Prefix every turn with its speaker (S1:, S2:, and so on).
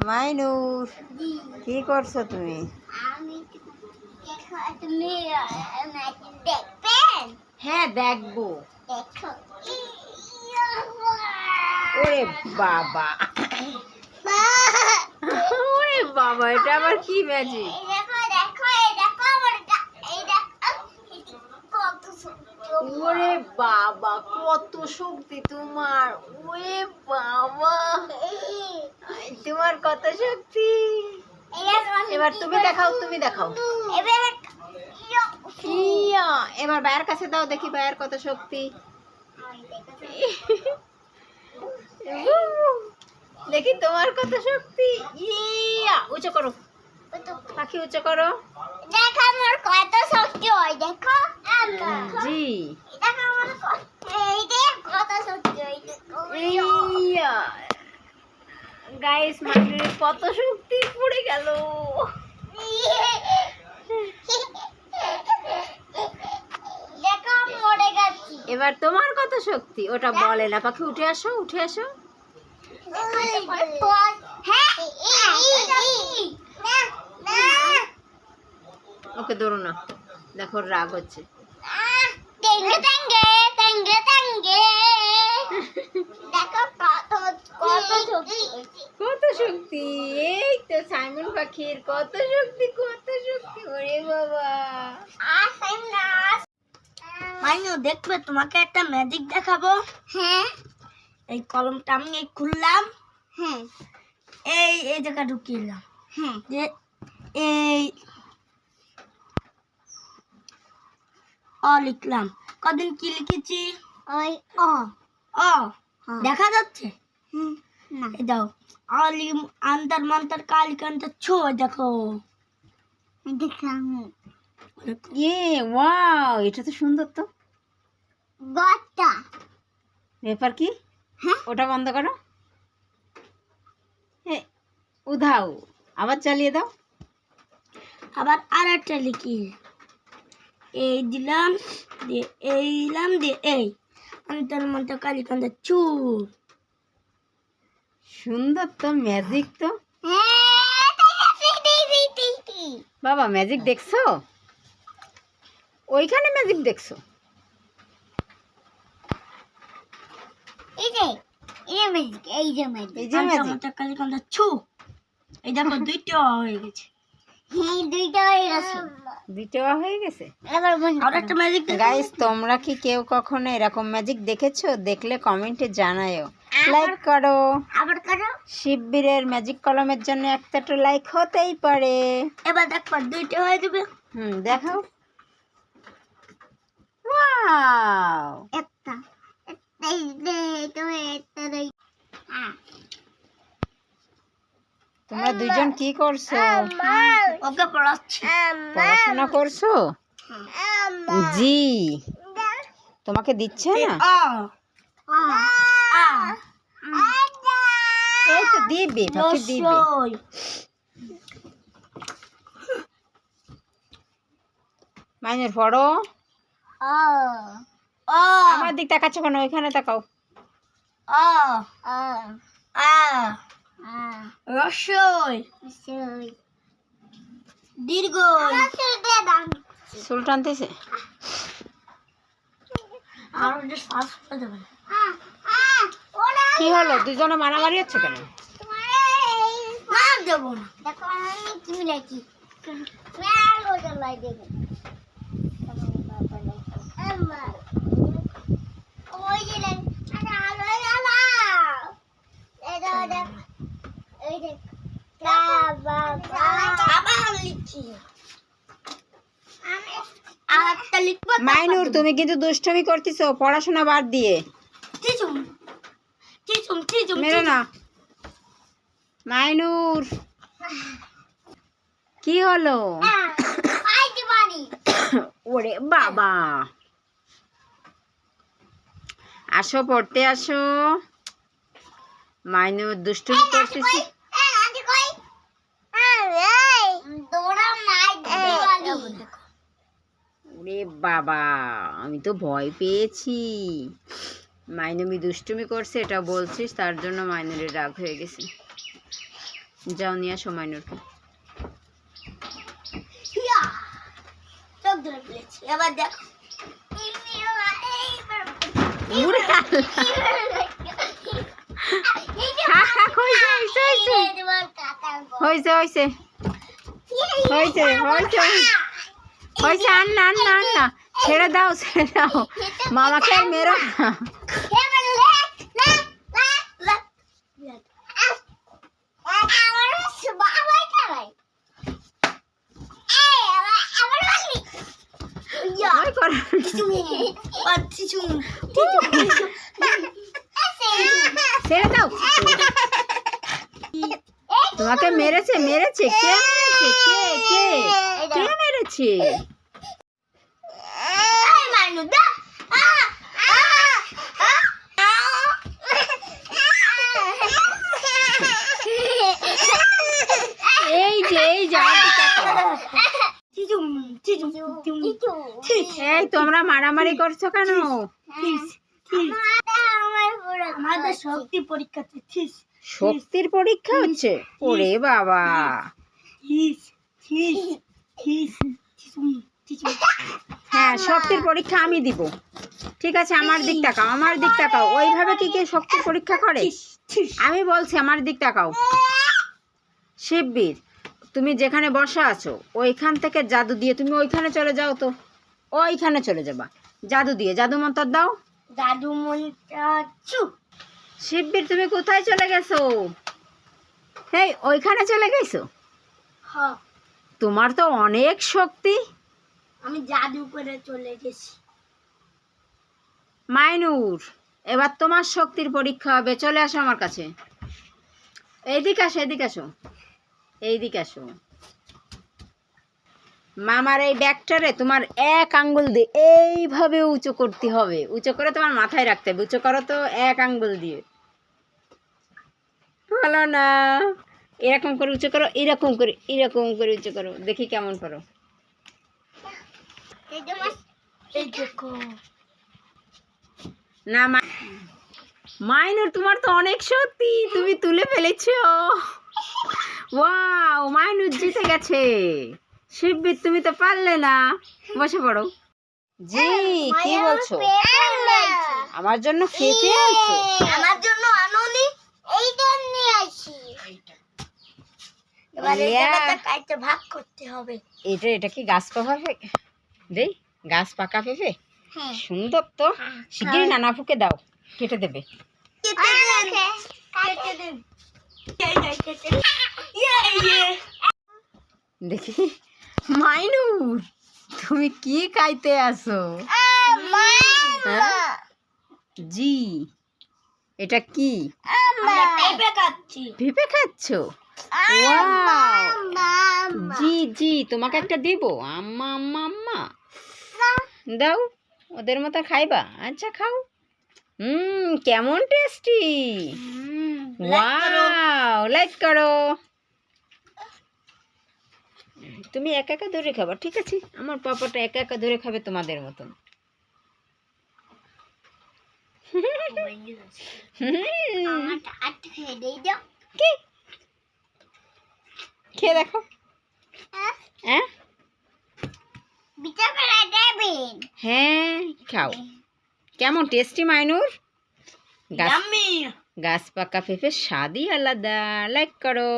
S1: মাইনুর কি করছ তুমি? হ্যাঁ দেখব। ওরে বাবা। ওরে বাবা এটা আবার কি ম্যাজিক
S2: এই দেখো দেখো এই দেখো আমার গা- এই দেখো এই কত সুন্দর
S1: ওরে বাবা, কত শক্তি তোমার। ওরে বাবা। তোমার কত শক্তি। এবার তুমি দেখাও তুমি দেখাও।
S2: এবার।
S1: বায়ের কাছে দাও, দেখি বায়ের কত শক্তি। দেখি তোমার কত শক্তি। ইয়া, উঁচু করো। পাখি, উঁচু করো।
S2: দেখো আমার কত শক্তি হয় দেখো
S1: জি
S2: দেখো আমার ক- এই দেখ কত শক্তি হয় দেখো
S1: ইয়া গাইস মাটির কত শক্তি পড়ে গেল। এবার তোমার কত শক্তি? ওটা বলে না পাখি উঠে আসো উঠে আসো। ওকে ধরো না। দেখো রাগ হচ্ছে
S2: তেঙ্গে তেঙ্গে তেঙ্গে তেঙ্গে দেখো কত কত শক্তি হয়েছে।
S1: কত শক্তি এই তো সাইমন পাখির কত শক্তি কত শক্তি ওরে বাবা।
S3: মাইনু দেখবে তোমাকে একটা ম্যাজিক দেখাবো।
S2: হ্যাঁ।
S3: এই কলমটা আমি এই খুললাম।
S2: হ্যাঁ।
S3: এই এই জায়গা ঢুকিয়ে দিলাম।
S2: হ্যাঁ।
S3: যে এই অ লিখলাম। কদিন কি লিখেছি?
S2: ওই
S3: অ।
S2: হ্যাঁ।
S3: দেখা যাচ্ছে?
S2: হুম।
S3: দাও। অলিম আন্তর মন্তর কালি কান্তর ছো দেখো।
S2: দেখলাম
S1: ইয়ে ওয়াও এটা তো সুন্দর তো।
S2: গটা
S1: ব্যাপার কি?
S2: হ্যাঁ?
S1: ওটা বন্ধ করো। এ, উধাও আবার চালিয়ে দাও।
S3: আবার আর একটা লিখি। এই দিলাম দিয়ে এই দিলাম দিয়ে এই। অন্তর মন্তর কালি কান্তর চু
S1: সুন্দর তো ম্যাজিক তো।
S2: হ্যাঁ
S1: বাবা ম্যাজিক দেখছ? ওইখানে ম্যাজিক দেখছ?
S2: এই যে এই যে ম্যাজিক এই যে ম্যাজিক
S1: এই যে ম্যাজিক
S3: এই দেখো দুইটা হয়ে গেছে।
S2: হয়ে গেছে।
S1: গাইস তোমরা কি কেউ কখনো এরকম ম্যাজিক দেখেছ? দেখলে কমেন্টে জানায়ও। লাইক করো।
S2: আবার করো?
S1: শিববীরের ম্যাজিক কলমের জন্য একটা তো লাইক হতেই পারে।
S3: এবার দেখো দুইটা হয়ে যাবে।
S1: হুম দেখাও। ওয়াও
S2: একটা একটা এই যে তো একটা এই হ্যাঁ
S1: দুজন কি করছ?
S3: ওকে পড়াচ্ছি।
S1: পড়াশোনা করছ? জি। তোমাকে দিচ্ছে না? এই তো দিবে দিবে। মাইনের পড়ো।
S3: অ
S1: আমার দিক তাকাচ্ছ কেন? ওইখানে তাকাও।
S3: আ। আ।
S2: আ।
S3: রসই।
S2: সই
S3: দীর্ঘই
S2: আসল দে দাম
S1: চুল টানতেছে?
S3: হয়ে
S2: হ্যাঁ
S1: কি হলো? দুজনে মারামারি হচ্ছে কেন?
S3: দেবো না।
S2: দেখো আমি কি ওজন লাই দেবো আমার ওই যে লাই আরে আলো আলো এই দেখ দেখ এই দেখ বাবা
S3: আবার লিখছি
S2: আমি
S3: আর একটা লিখব
S1: মাইনুর, তুমি কিন্তু দুষ্টমি করতেছো, পড়াশোনা বাদ দিয়ে। মেরো না। মাইনুর, কি হলো? ওরে বাবা। আসো, পড়তে আসো। মাইনুর দুষ্টুমি করতেছি
S2: এ আন্টি কই এই দৌড়া মাই দিবানি
S1: ওরে বাবা আমি তো ভয় পেয়েছি। মাইনুমি দুষ্টুমি করছে এটা বলছিস তার জন্য মাইনুরের রাগ হয়ে গেছে। যাও নিয়ে আসো মাইনুরকে
S3: দেখো।
S1: হয়েছে হয়েছে হয়েছে হয়েছে হয়েছে হয়েছে আর না আর না আর না। ছেড়ে দাও ছেড়ে দাও। মামাকে মেরো না। দাও। তোমাকে মেরেছে মেরেছে। কে মেরেছে? কে কে কে মেরেছে এই যে এই যে আমার দিকে তাকাও। এই তোমরা মারামারি করছ কেন?
S3: আমাদের শক্তি পরীক্ষাতে
S1: শক্তির পরীক্ষা হচ্ছে? ওরে বাবা। হ্যাঁ শক্তির পরীক্ষা আমি দিব। ঠিক আছে আমার দিক তাকাও আমার দিক তাকাও। ওইভাবে কি কেউ শক্তির পরীক্ষা করে? আমি বলছি আমার দিক তাকাও। শিববীর তুমি যেখানে বসা আছো ওইখান থেকে জাদু দিয়ে তুমি ওইখানে চলে যাও তো। ওইখানে চলে যাবা। জাদু দিয়ে। জাদু মন্তর দাও।
S3: চুপ
S1: শিববীর তুমি কোথায় চলে গেছো? এই ওইখানে চলে গেছো?
S3: হ্যাঁ
S1: তোমার তো অনেক শক্তি।
S3: আমি জাদু করে চলে গেছি।
S1: মাইনুর এবার তোমার শক্তির পরীক্ষা হবে। চলে আসো আমার কাছে। এদিকে আসো এদিকে আসো। এইদিকে আসো। মামার এই ব্যাগটারে তোমার এক আঙ্গুল দিয়ে এইভাবে উঁচু করতে হবে। উঁচু করে তোমার মাথায় রাখতে হবে। উঁচু করো তো এক আঙ্গুল দিয়ে। ভালো না এরকম করে উঁচু করো এরকম করে এরকম করে উঁচু করো। দেখি কেমন করো। না মাইনুর তোমার তো অনেক সত্যি। তুমি তুলে ফেলেছো। ওয়াও মাইনুর জিতে গেছে। শিববির তুমি তো পারলে না। বসে পড়ো। জি কি বলছো? আমার জন্য খেতে আনছো?
S3: আমার জন্য আনোনি
S2: এই জন্য আসি।
S3: এবারে। জায়গাটা কাইতে ভাগ করতে হবে।
S1: এটা এটা কি গাছ পাকা পেঁপে দেই গাছ পাকা পেঁপে
S2: হ্যাঁ।
S1: সুন্দর তো। শিগগিরই নানা ফুকে দাও। কেটে দেবে।
S3: কেটে দেন। কেটে দেন।
S1: দেখি। মাইনুর তুমি কি খাইতে আসো? হ্যাঁ? জি। এটা কি? ভেপে খাচ্ছ? জি জি তোমাকে একটা দেব। আম্মা আম্মা আম্মা। দাও ওদের মতো খাইবা। আচ্ছা খাও। হুম কেমন টেস্টি ওয়াও লাইক করো। তুমি একা একা ধরে খাবা, ঠিক আছে? আমার পাপাটা একা একা ধরে খাবে তোমাদের মতন।
S2: খেয়ে দাও
S1: দেখো।
S2: হ্যাঁ?
S1: হ্যাঁ খাও। কেমন টেস্টি মাইনুর? গাছ পাকা পেঁপে স্বাদই আলাদা। লাইক করো।